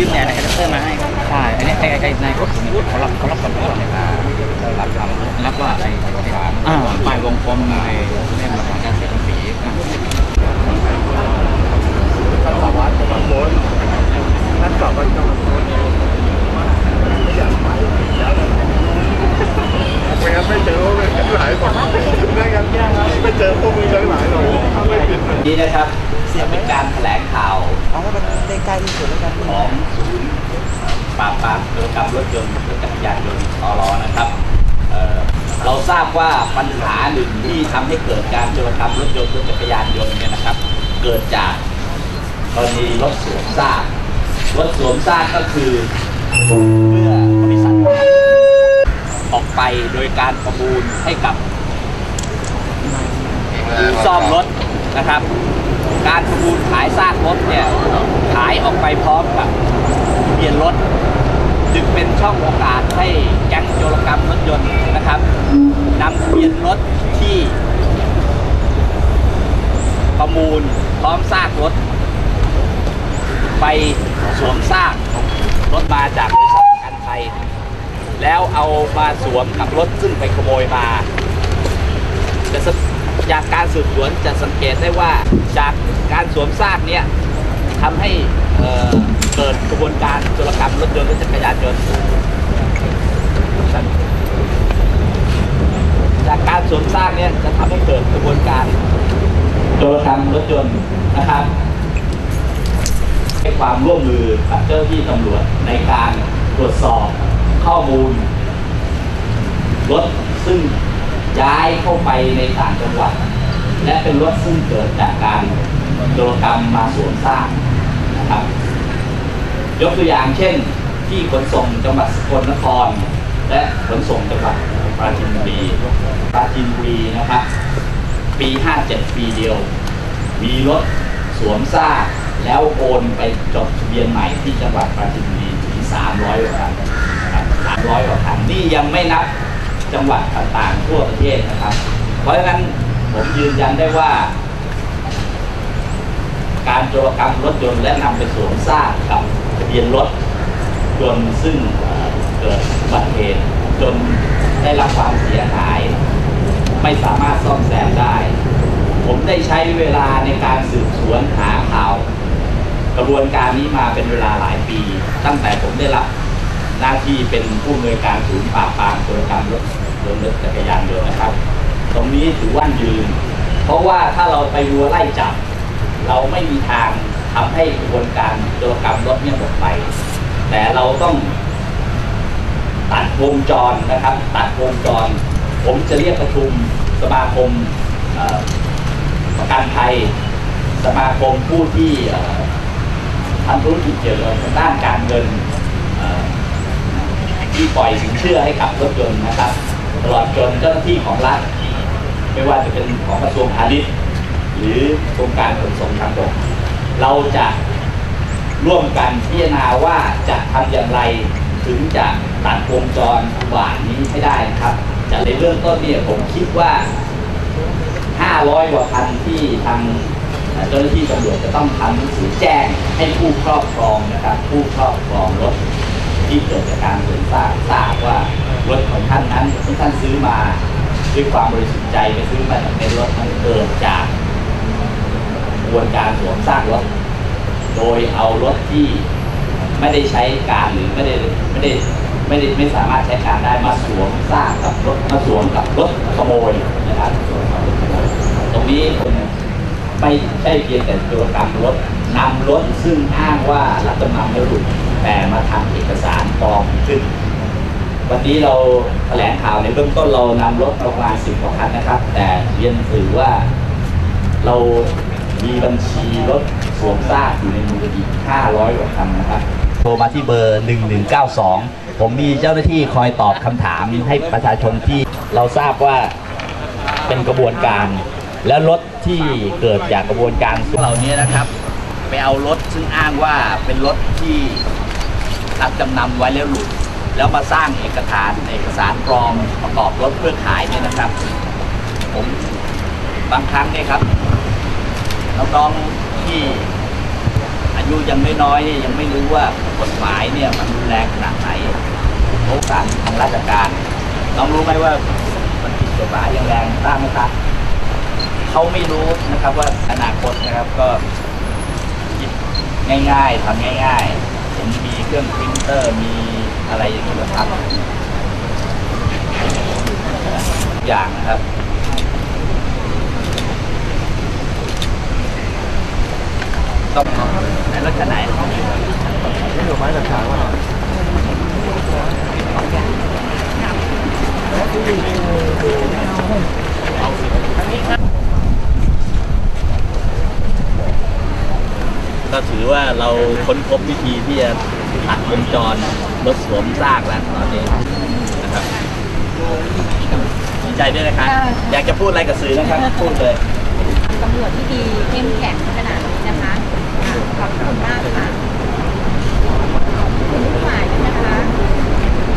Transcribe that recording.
ยื่นแนวในแอดเตอร์มาให้ใช่อันนี้ไอ้ไอ้ในกฎนี้เขารับเขารับคำพูดในการรับคำแล้วก็ไอ้ไอ้อ่าป้ายวงกลมในเล่มหลักฐานการเสียภาษีนะท่านสารวัตรบางโพสท่านสอบว่าจะมาโพสไม่อยากไปแล้วไม่งั้นไม่เจอพวกมึงทั้งหลายหรอกไม่งั้นไม่เจอพวกมึงทั้งหลายหรอกถ้าไม่ผิดนี้นะครับ เป็นการแถลงข่าวเอาให้มันได้ใกล้ที่สุดแล้วกันของศูนย์ปราบปรามโจรกรรมรถยนต์รถจักรยานยนต์อรนะครับเอ่อเราทราบว่าปัญหาหนึ่งที่ทำให้เกิดการโจรกรรมรถยนต์รถจักรยานยนต์เนี่ยนะครับ เกิดจากกรณีรถสวมซากรถสวมซากก็คือเมื่อบริษัทออกไปโดยการประมูลให้กับ ซ่อมรถนะครับ การประมูลขายซากรถเนี่ยขายออกไปพร้อมกับทะเบียนรถจึงเป็นช่องโอกาสให้แก๊งโจรกรรมรถยนต์นะครับนำทะเบียนรถที่ ประมูลพร้อมซากรถ ไปสวมซากรถมาจากบริษัทประกันภัยแล้วเอามาสวมกับรถซึ่งไปขโมยมาจะส จากการสืบสวนจะสังเกตได้ว่าจากการสวมซากเนี่ยทำให้เเกิดกระบวนการโจรกรรมรถยนต์และจักรยานยนต์จากการสวมซากเนี่ยจะทำให้เกิดกระบวนการโจรกรรมรถยนต์นะครับให้ความร่วมมือกับเจ้าหน้าที่ตำรวจในการตรวจสอบข้อมูลรถซึ่ง ย้ายเข้าไปในต่างจังหวัด และเป็นรถซึ่งเกิดจากการโจรกรรมมาสวมสร้างนะครับยกตัวอย่างเช่น ที่ขนส่งจังหวัดสกลนคร และขนส่งจังหวัดปราจีนบุรีปราจีนบุรีนะครับปี 57 ปีเดียว มีรถสวมซากแล้วโอนไปจดทะเบียนใหม่ที่จังหวัดปราจีนบุรีถึง300กว่าคันนะครับ300กว่าคันนี่ยังไม่นับ จังหวัดต่างๆทั่วประเทศนะครับ เพราะฉะนั้นผมยืนยันได้ว่า การโจรกรรมรถยนต์และนำไปสวมซากกับทะเบียนรถยนต์ซึ่งเกิดอุบัติเหตุจนได้รับความเสียหาย ไม่สามารถซ่อมแซมได้ ผมได้ใช้เวลาในการสืบสวนหาข่าว กระบวนการนี้มาเป็นเวลาหลายปี ตั้งแต่ผมได้รับ หน้าที่เป็นผู้อำนวยการศูนย์ปราบปรามโจรกรรมรถยนต์รถจักรยานยนต์นะครับ ตรงนี้ถือว่ายืน เพราะว่าถ้าเราไปรัวไล่จับ เราไม่มีทางทำให้กระบวนการโจรกรรมรถเนี่ยหมดไป แต่เราต้องตัดวงจรนะครับ ตัดวงจร ผมจะเรียกประชุมสมาคมประกันภัยสมาคมผู้ที่ทำธุรกิจเกี่ยวกับด้านการเงิน ที่ปล่อยสินเชื่อให้กับรถยนต์นะครับ ตลอดจนเจ้าหน้าที่ของรัฐ ไม่ว่าจะเป็นของกระทรวงพาณิชย์ หรือกรมการขนส่งทางบกเราจะร่วมกันพิจารณาว่าจะทำอย่างไรถึงจะตัดวงจรอุบาทนี้ให้ได้นะครับ จากในเรื่องต้นเนี่ยผมคิดว่า 500 กว่าคันที่ทางเจ้าหน้าที่ตำรวจจะต้องทำหนังสือแจ้งให้ผู้ครอบครองนะครับ ผู้ครอบครองรถ ที่เกิดจากการสวมทราบทราบว่ารถของท่านนั้นที่ท่านซื้อมาด้วยความบริสุทธิ์ใจไปซื้อมาจากในรถนั้นเกิดจากกระบวนการสวมซากรถ โดยเอารถที่ไม่ได้ใช้การหรือไม่ได้ไม่ได้ไม่ได้ไม่สามารถใช้การได้มาสวมซากกับรถมาสวมกับรถขโมยนะครับตรงนี้ผมไม่ใช่เพียงแต่โจรกรรรถนำรถซึ่งอ้างว่ารับจำนำไม่หลุด แต่มาทำเอกสารปลอมขึ้น วันนี้เราแถลงข่าวในเบื้องต้นเรานำรถประมาณสิบกว่าคันนะครับ แต่เรียนถือว่าเรามีบัญชีรถสวมซากอยู่ในมืออีก500กว่าคันนะครับโทรมาที่เบอร์ 1192 ผมมีเจ้าหน้าที่คอยตอบคำถามให้ประชาชนที่เราทราบว่าเป็นกระบวนการ และรถที่เกิดจากกระบวนการเหล่านี้นะครับ ไปเอารถซึ่งอ้างว่าเป็นรถที่ รับจำนำไว้แล้วหลุด แล้วมาสร้างเอกสารเอกสารปลอมประกอบรถเพื่อขายเนี่ยนะครับ ผมบางครั้งเนี่ยครับน้องๆที่อายุยังไม่น้อยเนี่ยยังไม่รู้ว่ากฎหมายเนี่ยมันรุนแรงขนาดไหนโอกาสทางราชการน้องรู้ไหมว่ามันผิดกฎหมายอย่างแรงทราบไหมครับเขาไม่รู้นะครับว่าอนาคตนะครับก็คิดง่ายๆทำง่าย ๆ เครื่องปรินเตอร์มีอะไรอย่างนี้นะครับอย่างนะครับต้องในรถคันไหนอยู่ไม้กับช้างว่ะก็ถือว่าเราค้นพบวิธีที่จะ ตัดวงจรรถสวมซากแล้วตอนนี้นะครับดีใจด้วยนะครับอยากจะพูดอะไรกับสื่อนะครับพูดเลยตำรวจที่ดีเข้มแข็งขนาดนี้นะคะอ่าขอบคุณมากค่ะขอบคุณทุกฝ่ายด้วยนะคะ